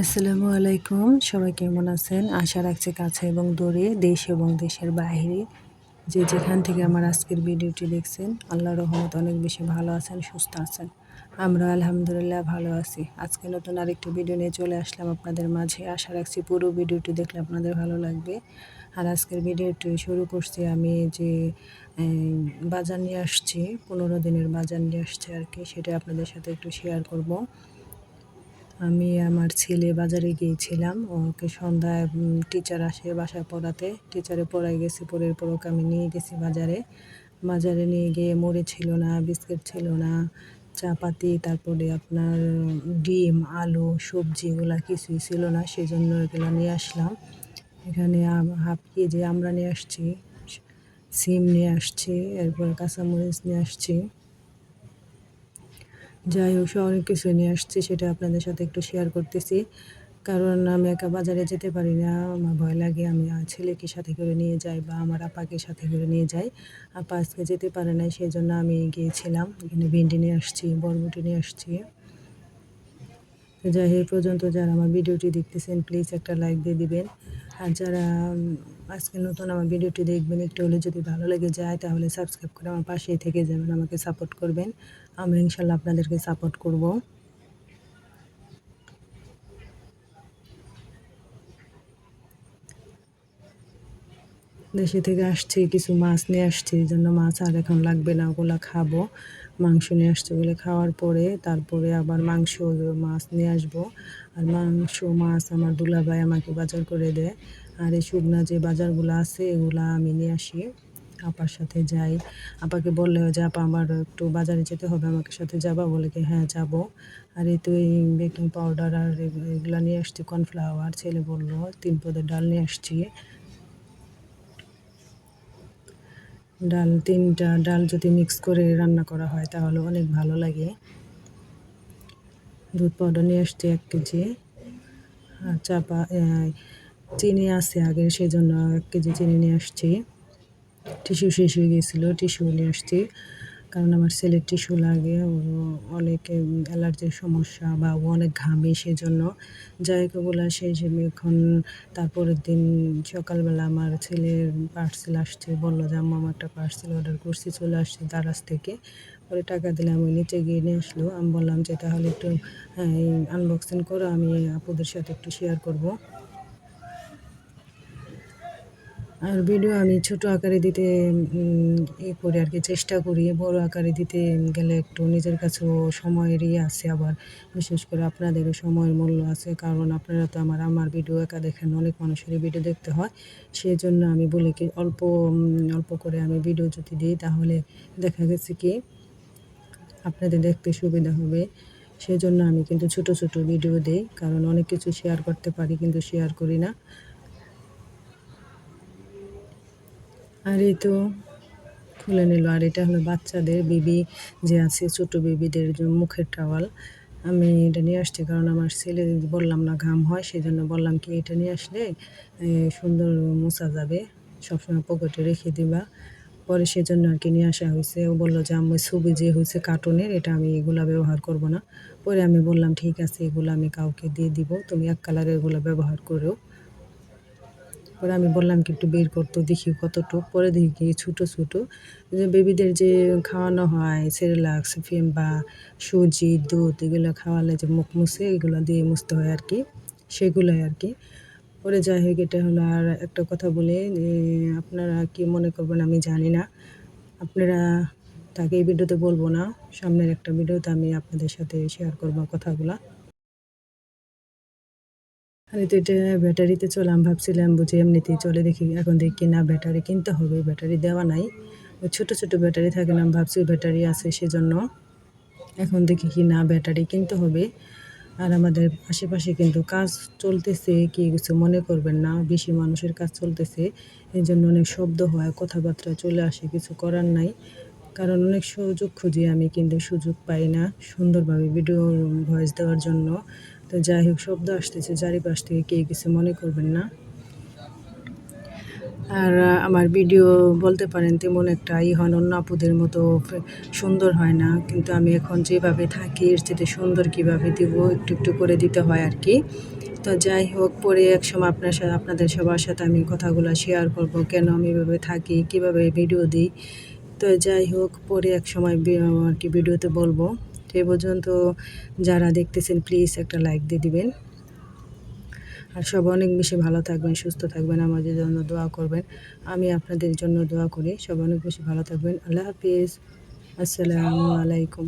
আসসালামু আলাইকুম। সবাই কেমন আছেন? আশা রাখছি কাছে এবং দূরে দেশ এবং দেশের বাইরে। যে যেখান থেকে আমার আজকের ভিডিওটি দেখছেন আল্লাহ রহমত অনেক বেশি ভালো আছেন, সুস্থ আছেন। আমরা আলহামদুলিল্লাহ ভালো আছি। আজকে নতুন আরেকটি ভিডিও নিয়ে চলে আসলাম আপনাদের মাঝে। আশা রাখছি পুরো ভিডিওটি দেখলে আপনাদের ভালো লাগবে। আর আজকের ভিডিওটি শুরু করছি আমি যে বাজার নিয়ে আসছি, পনেরো দিনের বাজার নিয়ে আসছি আর কি, সেটা আপনাদের সাথে একটু শেয়ার করব। আমি আমার ছেলে বাজারে গিয়েছিলাম, ওকে সন্ধ্যায় টিচার আসে বাসায় পড়াতে। টিচারে পড়াই গেছি, পরের পর ওকে আমি নিয়ে গেছি বাজারে। বাজারে নিয়ে গিয়ে মুড়ি ছিল না, বিস্কিট ছিল না চাপাতি, তারপরে আপনার ডিম, আলু, সবজি এগুলো কিছুই ছিল না সেই জন্য এগুলো নিয়ে আসলাম। এখানে হাফ কেজি আমরা নিয়ে আসছি, সিম নিয়ে আসছি, এরপর কাঁচামরিচ নিয়ে আসছি। যাই হোক অনেক কিছু নিয়ে আসছি, সেটা আপনাদের সাথে একটু শেয়ার করতেছি। কারণ আমি একা বাজারে যেতে পারি না, আমার ভয় লাগে আমি ছেলেকে সাথে করে নিয়ে যাই বা আমার আপাকে সাথে করে নিয়ে যাই। আপা আজকে যেতে পারে না সেই জন্য আমি গিয়েছিলাম, এখানে ভেন্ডি নিয়ে আসছি, বরবটি নিয়ে আসছি। যাই হোক পর্যন্ত যারা আমার ভিডিওটি দেখতেছেন প্লিজ একটা লাইক দিয়ে দিবেন। আর যারা আজকে নতুন আমার ভিডিওটি দেখবেন, একটু হলে যদি ভালো লেগে যায়, তাহলে সাবস্ক্রাইব করে আমার পাশেই থেকে যাবেন, আমাকে সাপোর্ট করবেন। আমি ইনশাল্লাহ আপনাদেরকে সাপোর্ট করব। দেশে থেকে আসছি, কিছু মাছ নিয়ে আসছি, এই জন্য মাছ আর এখন লাগবে না, ওগুলো খাব। মাংস নিয়ে আসছে ওগুলো খাওয়ার পরে তারপরে আবার মাংস, মাছ নিয়ে আসব। আর মাংস, মাছ আমার দুলাভাই আমাকে বাজার করে দেয়। আর এই শুকনা যে বাজারগুলো আছে, এগুলা আমি নিয়ে আসি। আপার সাথে যাই। আপাকে বললে যে, আপা, আমার একটু বাজারে যেতে হবে, আমাকে সাথে যাবা? বলে কি হ্যাঁ যাব। আর এই তো এই বেকিং পাউডার আর এগুলো নিয়ে আসছি কর্নফ্লাওয়ার ছেলে বলল, তিন পদের ডাল নিয়ে আসছি। ডাল, তিনটা ডাল যদি মিক্স করে রান্না করা হয় তাহলে অনেক ভালো লাগে। দুধ পাউডার নিয়ে আসছি এক কেজি। আর চাপা চিনি আছে আগে সেই জন্য এক কেজি চিনি নিয়ে আসছি। টিস্যু শেষ হয়ে গিয়েছিল টিস্যু নিয়ে আসছি। কারণ আমার ছেলের টিস্যু লাগে অনেক অ্যালার্জির সমস্যা বা ও অনেক ঘামে সেই সেজন্য জায়গাগুলো সেই হিসেবে এখন তারপরের দিন সকালবেলা আমার ছেলের পার্সেল আসছে, বলল যে আমার একটা পার্সেল অর্ডার করছি, চলে আসছে দারাজ থেকে। পরে টাকা দিলে আমি নিচে গিয়ে নিয়ে আসলো। আমি বললাম যে, তাহলে একটু আনবক্সিং করো, আমি আপুদের সাথে একটু শেয়ার করব। আর ভিডিও আমি ছোট আকারে দিতে ই করি আর কি চেষ্টা করি। বড় আকারে দিতে গেলে একটু নিজের কাছেও সময়ের ইয়ে আছে আবার। বিশেষ করে আপনাদেরও সময়ের মূল্য আছে। কারণ আপনারা তো আমার আমার ভিডিও একা দেখেন, অনেক মানুষেরই ভিডিও দেখতে হয়। সেই জন্য আমি বলি কি, অল্প অল্প করে আমি ভিডিও যদি দিই তাহলে দেখা গেছে কি, আপনাদের দেখতে সুবিধা হবে। সেই জন্য আমি কিন্তু ছোট ছোট ভিডিও দিই। কারণ অনেক কিছু শেয়ার করতে পারি কিন্তু শেয়ার করি না। আর এই তো, খুলে নিল। আর এটা হলো বাচ্চাদের বেবি যে আছে, ছোটো বেবিদের মুখের টাওয়াল। আমি এটা নিয়ে আসছি কারণ আমার ছেলে বললাম না ঘাম হয় সেই জন্য বললাম কি, এটা নিয়ে আসলে সুন্দর মোছা যাবে, সবসময় পকেটে রেখে দিবা। পরে সেজন্য আর কি নিয়ে আসা হয়েছে। ও বলল যে আমি ছবি যে হয়েছে কার্টুনের, এটা আমি এগুলা ব্যবহার করব না। পরে আমি বললাম, ঠিক আছে, এগুলো আমি কাউকে দিয়ে দিব, তুমি এক কালারের এগুলো ব্যবহার করো পরে আমি বললাম কি, একটু বের করতো দেখি কতটুকু। পরে দেখি ছোটো ছোটো। যে বেবিদের যে খাওয়ানো হয়, সেরেলাক্স ফিম বা সুজি, দুধ, এগুলো খাওয়ালে যে মুখ মুছে, এগুলো দিয়ে মুছতে হয় আর কি, সেগুলোই আর কি। পরে যাই হোক, এটা হলো আর একটা কথা বলে আপনারা কি মনে করবেন আমি জানি না। আপনারা তাকে এই ভিডিওতে বলব না, সামনের একটা ভিডিওতে আমি আপনাদের সাথে শেয়ার করব কথাগুলা। আমি তো এটা ব্যাটারিতে চলাম, ভাবছিলাম বুঝি এমনিতেই চলে দেখি, এখন দেখি না ব্যাটারি কিনতে হবে, ব্যাটারি দেওয়া নাই। ওই ছোটো ছোটো ব্যাটারি থাকে না ভাবছি ব্যাটারি আছে সেজন্য। এখন দেখি কি না ব্যাটারি কিনতে হবে। আর আমাদের আশেপাশে কিন্তু কাজ চলতেছে, কি কিছু মনে করবেন না, বেশি মানুষের কাজ চলতেছে। এই জন্য অনেক শব্দ হয়, কথাবার্তা চলে আসে, কিছু করার নাই। কারণ অনেক সুযোগ খুঁজি আমি, কিন্তু সুযোগ পাই না সুন্দরভাবে ভিডিও ভয়েস দেওয়ার জন্য। তো যাই হোক, শব্দ আসতেছে, চারিপাশ থেকে কে কিছু মনে করবেন না। আর আমার ভিডিও বলতে পারেন তেমন একটা ই হয় অন্য আপুদের মতো সুন্দর হয় না। কিন্তু আমি এখন যেভাবে থাকি, এর চেয়ে সুন্দর কীভাবে দিব, একটু একটু করে দিতে হয় আর কি তো যাই হোক, পরে এক সময় আপনার সাথে আপনাদের সবার সাথে আমি কথাগুলো শেয়ার করব, কেন আমি এভাবে থাকি, কীভাবে ভিডিও দিই। তো যাই হোক, পরে এক সময় আর কি ভিডিওতে বলব। সে পর্যন্ত যারা দেখতেছেন প্লিজ একটা লাইক দিয়ে দিবেন। আর সব অনেক বেশি ভালো থাকবেন, সুস্থ থাকবেন, আমাদের জন্য দোয়া করবেন। আমি আপনাদের জন্য দোয়া করি সব অনেক বেশি ভালো থাকবেন। আল্লাহ হাফিজ। আসসালামু আলাইকুম।